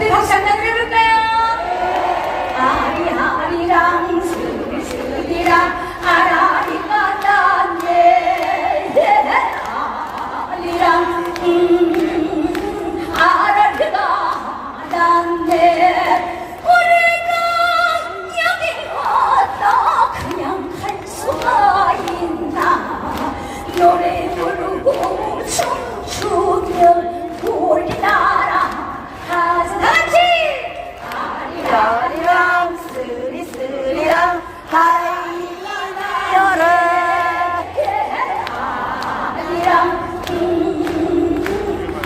다들 다시 한잔 해볼까요? 아리 아리랑 슬슬이랑 아라리가 딴예 아리랑 아라리가 딴예 우리가 여기 왔다. 그냥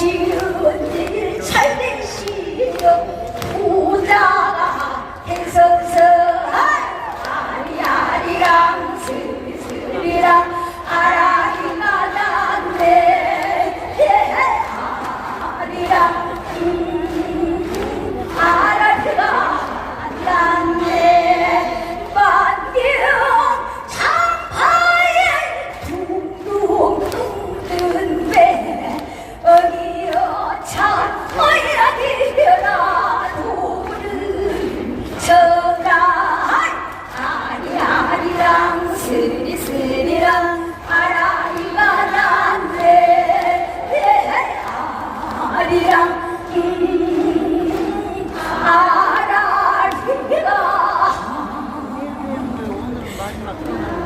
되시오 잘 되시오. 今。